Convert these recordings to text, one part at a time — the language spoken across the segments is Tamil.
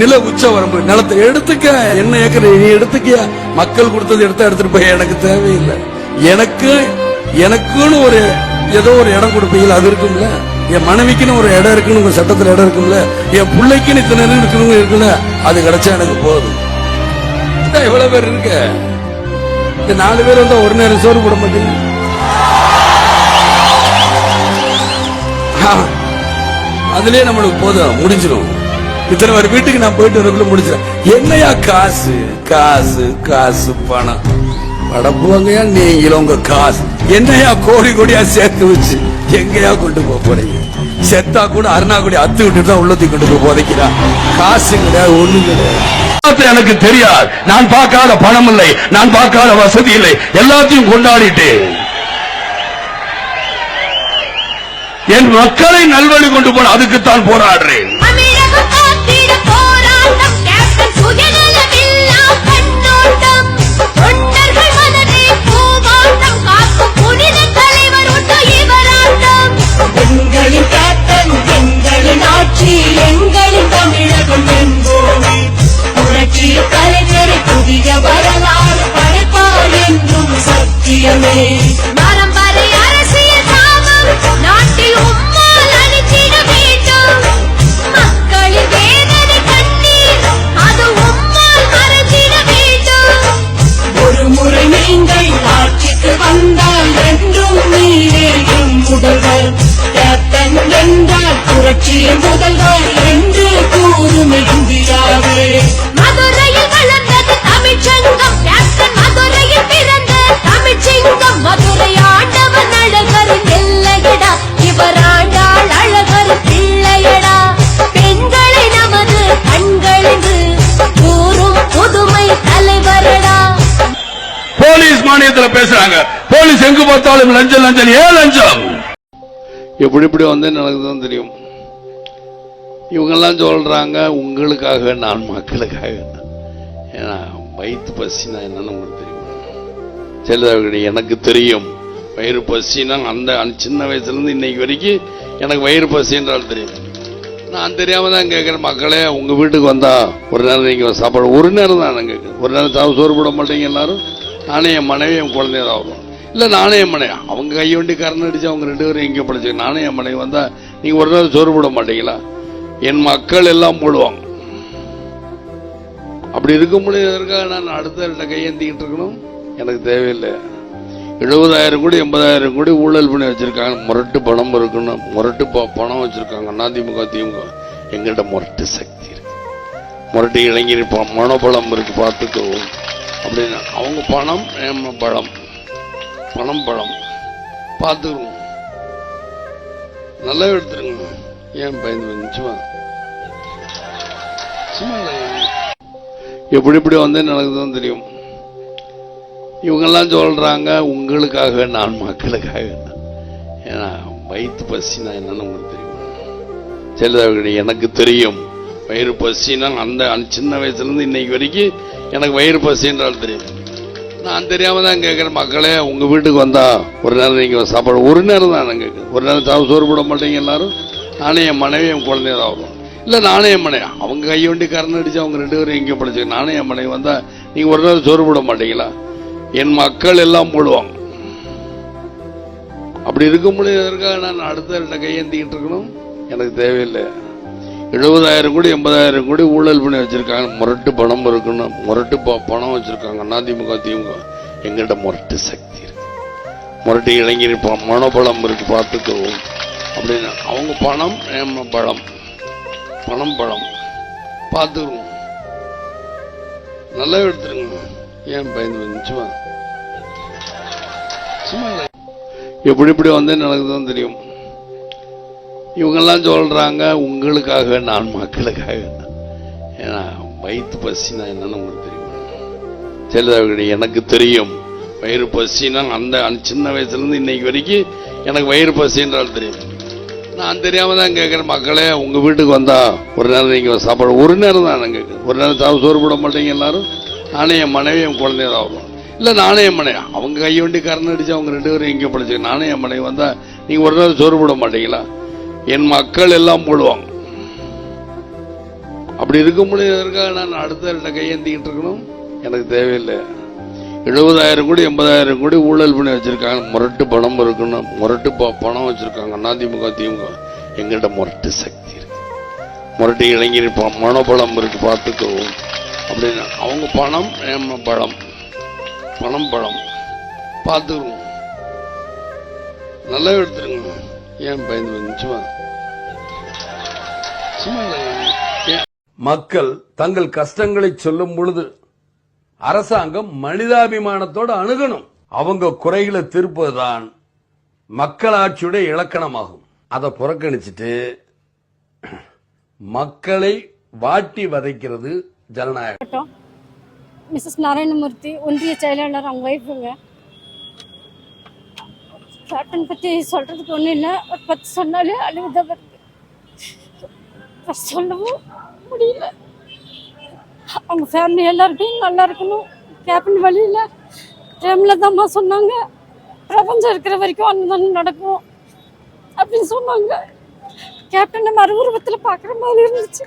நில உச்ச வரம்பு நிலத்தை எடுத்துக்க. என்ன ஏக்கர்? நீ எடுத்துக்கியா? மக்கள் கொடுத்தது எடுத்து எடுத்துட்டு போய் எனக்கு தேவையில்லை. எனக்கு எனக்குன்னு ஒரு ஏதோ ஒரு இடம் கொடுப்பீங்களா? அது இருக்கும்ல. என் மனைவிக்குன்னு ஒரு இடம் இருக்குன்னு உங்க சட்டத்துல இடம் இருக்கும்ல. என் பிள்ளைக்குன்னு இத்தனை இருக்கணும் இருக்குல்ல அது கிடைச்சா எனக்கு போதும். இதான் எவ்வளவு பேர் இருக்க. இந்த நாலு பேர் வந்தா ஒரு நேரம் சோறு போட மாட்டீங்க ஆ, அதுலயே நம்மளுக்கு போதும். முடிஞ்சிடும் இத்தனை ஒரு வீட்டுக்கு நான் போயிட்டு வரக்குள்ள முடிச்சிடும் என்னையா காசு? காசு காசு பணம். படப்புவாங்கயா நீங்களும் உங்க காசு. என்னையா கோடி கோடியா சேர்த்து வச்சு எங்கயா கொண்டு போக போறீங்க? செத்தா கூட அருணா கூட அத்து விட்டு தான் உள்ளத்தை கொண்டு போய் போதைக்கிறா. காசு கிடையாது ஒண்ணு கிடையாது. எனக்கு தெரியாது. நான் பார்க்காத பணம் இல்லை. நான் பார்க்காத வசதி இல்லை. எல்லாத்தையும் கொண்டாடிட்டேன் என் மக்களை நல்வழி கொண்டு போன அதுக்குத்தான் போராடுறேன். எங்களின் கேப்டன் எங்களின் ஆட்சி எங்களின் தமிழகம் என்போமே. புரட்சி கலைஞரை புதிய வரலாறு படைப்பார் என்றும் சத்தியமே. புரட்சியின் முதல்வர் என்று கூறும் இந்தியாவே மதுரையில் வளர்ந்தது தமிழ்ச்சங்கம் கேப்டன் மதுரையில் பிறந்த தமிழ்ச்சிங்கம் மதுரை ஆண்டவன் அழகரின் எல்லையடா இவர் ஆண்டாள் அழகரின் பிள்ளையடா பெண்களை நமது கண்களிது கூறும் புதுமை தலைவரடா. போலீஸ் மானியத்துல பேசுறாங்க. போலீஸ் எங்க பார்த்தாலும் லஞ்சம் லஞ்சம் ஏன் லஞ்சம்? எப்படி இப்படி வந்து எனக்கு தான் தெரியும். இவங்கெல்லாம் சொல்கிறாங்க உங்களுக்காக நான் மக்களுக்காக ஏன்னா வயிற்று பசினா என்னன்னு உங்களுக்கு தெரியும்? செல்லுதாவிட எனக்கு தெரியும். வயிறு பசினா அந்த சின்ன வயசுலேருந்து இன்னைக்கு வரைக்கும் எனக்கு வயிறு பசின்றால் தெரியும் நான் தெரியாமல் தான் கேட்குறேன் மக்களே உங்கள் வீட்டுக்கு வந்தால் ஒரு நேரம் நீங்கள் சாப்பாடு ஒரு நேரம் தான் நான் கேட்குறேன். ஒரு நேரம் சாப்பிட சோறு போட மாட்டீங்க எல்லாரும்? நானே என் மனைவி என் குழந்தைய தான் வரும் இல்லை நானே என் மனைவி அவங்க கையொண்டி வண்டி கரண் அடிச்சு அவங்க ரெண்டு பேரும் எங்கே படிச்சு நானே என் மனைவி வந்தால் நீங்கள் ஒரு நேரம் சோறு போட மாட்டீங்களா? என் மக்கள் எல்லாம் போடுவாங்க. அப்படி இருக்க முடியாதற்காக நான் அடுத்த கையேந்திக்கிட்டு இருக்கணும்? எனக்கு தேவையில்லை. எழுபதாயிரம் கோடி எண்பதாயிரம் கோடி ஊழல் பண்ணி வச்சிருக்காங்க. முரட்டு பணம் இருக்குன்னு முரட்டு ப- பணம் வச்சிருக்காங்க. அதிமுக திமுக எங்கள்கிட்ட முரட்டு சக்தி இருக்கு. முரட்டு இளைஞர் ப- மனோபலம் இருக்கு பார்த்துக்கோ அப்படின்னா அவங்க பணம் நம்ம பழம் பணம் பழம் பார்த்துக்கணும். நல்லா எடுத்துருங்க. ஏன் பயந்து சும்மா சும்மா எப்படி இப்படி வந்து எனக்கு தான் தெரியும். இவங்கெல்லாம் சொல்றாங்க உங்களுக்காக நான் மக்களுக்காக ஏன்னா வயிற்று பசினா என்னன்னு உங்களுக்கு தெரியும். செல்லுதாவிட எனக்கு தெரியும். வயிறு பசினா அந்த சின்ன வயசுல இருந்து இன்னைக்கு வரைக்கும் எனக்கு வயிறு பசி என்றால் தெரியும். நான் தெரியாம தான் கேட்குறேன் மக்களே உங்க வீட்டுக்கு வந்தா ஒரு நேரம் நீங்க சாப்பாடு ஒரு நேரம் தான் நான் கேட்கிறேன். ஒரு நேரம் சாப்பிட சோறு போட மாட்டீங்க எல்லாரும். நானே என் மனைவி என் குழந்தைய தான் வரும். இல்ல நானே என் மனைவி. அவங்க கையை வண்டி கரண் அடிச்சு அவங்க ரெண்டு பேரும் எங்கேயும் படிச்சு நானே என் மனைவி வந்தால் நீங்கள் ஒரு நேரம் சோறு போட மாட்டீங்களா? என் மக்கள் எல்லாம் போடுவாங்க. அப்படி இருக்க முடியாதற்காக நான் அடுத்த கையேந்திக்கிட்டு இருக்கணும்? எனக்கு தேவையில்லை. எழுபதாயிரம் கோடி எண்பதாயிரம் கோடி ஊழல் பண்ணி வச்சுருக்காங்க. முரட்டு பணம் இருக்குன்னு முரட்டு ப- பணம் வச்சுருக்காங்க. அதிமுக திமுக. எங்கள்கிட்ட முரட்டு சக்தி இருக்கு. முரட்டு இளைஞர் மனோபலம் இருக்கு பார்த்துக்கோ. அப்படின்னு அவங்க பணம் நம்ம பலம். பணம் பலம். பார்த்துருவோம் நல்லா எடுத்துருங்க. ஏன் பயந்து சும்மா. சும்மா எப்படி இப்படி வந்து எனக்கு தான் தெரியும். இவங்கெல்லாம் சொல்றாங்க உங்களுக்காக நான் மக்களுக்காக. ஏன்னா வயிற்று பசினா என்னன்னு உங்களுக்கு தெரியும். செல்லுதாவிட எனக்கு தெரியும். வயிறு பசினா அந்த சின்ன வயசுல இருந்து இன்னைக்கு வரைக்கும் எனக்கு வயிறு பசின்றால் தெரியும். நான் தெரியாம தான் கேட்கிறேன் மக்களே. உங்க வீட்டுக்கு வந்தா ஒரு நேரம் நீங்க சாப்பாடு ஒரு நேரம் தான் நான் கேட்கிறேன். ஒரு நேரம் சாப்பிட சோறு போட மாட்டீங்க எல்லாரும். நானே என் மனைவி என் குழந்தைய தான் இல்லை இல்ல நானே என் மனைவி. அவங்க கையொண்டி வண்டி கரண் அடிச்சு அவங்க ரெண்டு பேரும் எங்கே படிச்சு நானே என் மனைவி வந்தா நீங்க ஒரு நேரம் சோறு போட மாட்டீங்களா? என் மக்கள் எல்லாம் போடுவாங்க. அப்படி இருக்க முடியாதற்காக நான் அடுத்த கையேந்திக்கிட்டு இருக்கணும்? எனக்கு தேவையில்லை. எழுபதாயிரம் கோடி எண்பதாயிரம் கோடி ஊழல் பண்ணி வச்சிருக்காங்க. முரட்டு பணம் இருக்குன்னு முரட்டு ப- பணம் வச்சிருக்காங்க. அதிமுக திமுக. எங்கிட்ட முரட்டு சக்தி இருக்கு. முரட்டு இளைஞர் ப- இருக்கு பார்த்துக்கவும் அப்படின்னு அவங்க பணம் நம்ம பழம் பணம் பழம் பார்த்துக்கிறோம் நல்லா எடுத்துருங்க. ஏன் பயந்து சும்மா. சும்மா ஏன்? மக்கள் தங்கள் கஷ்டங்களை சொல்லும் பொழுது அரசாங்கம் மனிதாபிமானத்தோடு அணுகணும். அவங்க குறைகளை தீர்ப்பதுதான் மக்களாட்சியுடைய இலக்கணமாகும். அதை புறக்கணிச்சிட்டு மக்களை வாட்டி வதைக்கிறது ஜனநாயகம். மிஸ்ஸஸ் நாராயணமூர்த்தி ஒன்றிய செயலாளர் அவங்க ஒய்ஃபுங்க கேப்டன் பற்றி சொல்கிறதுக்கு ஒன்றும் இல்லை. ஒரு பத்து சொன்னாலே அழுகுதான் வருது. சொல்லவும் முடியல. அவங்க ஃபேமிலி எல்லாருமே நல்லா இருக்கணும். கேப்டன் வழியில் டைமில் தான்மா சொன்னாங்க. பிரபஞ்சம் இருக்கிற வரைக்கும் அன்னதானம் நடக்கும். அப்படின்னு சொன்னாங்க. கேப்டனை மறு உருவத்தில் பார்க்குற மாதிரி இருந்துச்சு.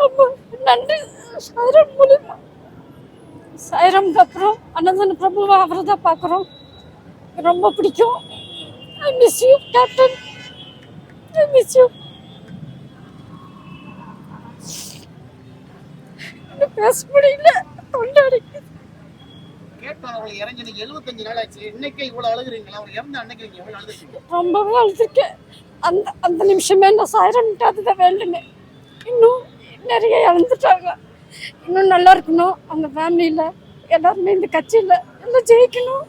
ரொம்ப நன்றி. சாயிரம் மூலியமா. சாயிரம்க்கு அப்புறம் அனந்தன் பிரபுவை அவரை தான் பார்க்குறோம் ரொம்ப பிடிக்கும். I miss you captain I miss you பேச முடியல. இன்னைக்கு எழுபத்தஞ்சு நாள் ஆச்சு இன்னைக்கே இவ்வளவு அழுகுறீங்களா? அவர் இறந்த அன்னைக்கு நீங்க எவ்வளவு அழுதுருக்கீங்க. ரொம்பவே அழுதுருக்கேன் அந்த அந்த நிமிஷமே நான் சாயிரம்ட்டு அதுதான் வேண்டுனேன் இன்னும் நிறைய இழந்துட்டாங்க. இன்னும் நல்லா இருக்கணும். அவங்க ஃபேமிலியில் எல்லாருமே இந்த கட்சியில் எல்லாம் ஜெயிக்கணும்.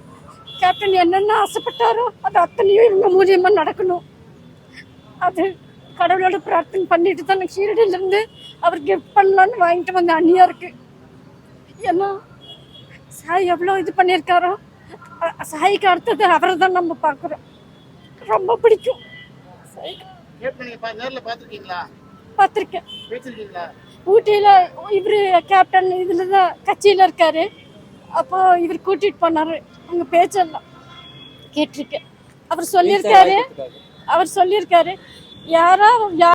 கேப்டன் என்னென்ன ஆசைப்பட்டாரோ அது அத்தனையும் இவங்க மூலியமாக நடக்கணும். அது கடவுளோட பிரார்த்தனை பண்ணிட்டு தான் நான் ஷீரடியிலேருந்து அவர் கிஃப்ட் பண்ணலான்னு வாங்கிட்டு வந்த அண்ணியா இருக்கு. ஏன்னா சாய் எவ்வளோ இது பண்ணியிருக்காரோ சாய்க்கு அடுத்தது அவரை தான் நம்ம பார்க்குறோம். ரொம்ப பிடிக்கும். பார்த்துருக்கேன். ஊட்டியில் இவர் கேப்டன் இதில் தான் கட்சியில் இருக்காரு. அப்போ இவர் கூட்டிகிட்டு போனார். அவங்க பேச்செல்லாம் கேட்டிருக்கேன். அவர் சொல்லியிருக்காரு. அவர் சொல்லியிருக்காரு. யாரா யா